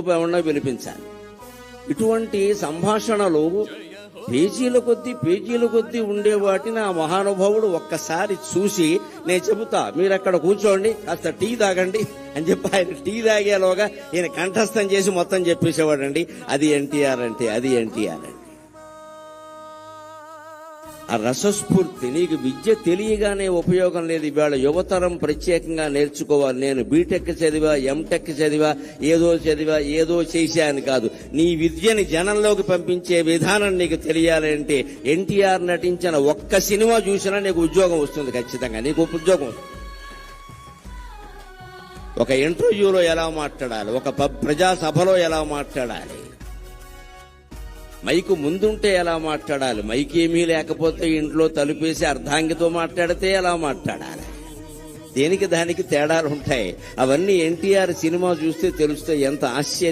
ఏమన్నా పిలిపించాలి ఇటువంటి సంభాషణలు పేజీల కొద్దీ పేజీల కొద్దీ ఉండే వాటిని ఆ మహానుభావుడు ఒక్కసారి చూసి నేను చెబుతా మీరు అక్కడ కూర్చోండి కాస్త టీ తాగండి అని చెప్పి ఆయన టీ తాగేలోగా ఈయన కంఠస్థం చేసి మొత్తం చెప్పేసేవాడండి. అది ఎన్టీఆర్ అంటే అది ఎన్టీఆర్ అంటే. ఆ రసస్ఫూర్తి నీకు విద్య తెలియగానే ఉపయోగం లేదు. ఇవాళ యువతరం ప్రత్యేకంగా నేర్చుకోవాలి. నేను బీటెక్ చదివా ఎంటెక్ చదివా ఏదో చదివా ఏదో చేశాను కాదు. నీ విద్యని జనంలోకి పంపించే విధానం నీకు తెలియాలంటే ఎన్టీఆర్ నటించిన ఒక్క సినిమా చూసినా నీకు ఉద్యోగం వస్తుంది ఖచ్చితంగా. నీకు ఉద్యోగం ఒక ఇంటర్వ్యూలో ఎలా మాట్లాడాలి? ఒక ప్రజాసభలో ప్రజా సభలో ఎలా మాట్లాడాలి? మైకు ముందుంటే ఎలా మాట్లాడాలి? మైక్ ఏమీ లేకపోతే ఇంట్లో తలుపేసి అర్ధాంగితో మాట్లాడితే ఎలా మాట్లాడాలి? దేనికి దానికి తేడాలు ఉంటాయి? అవన్నీ ఎన్టీఆర్ సినిమా చూస్తే తెలుస్తాయి ఎంత ఆశ్చర్యం.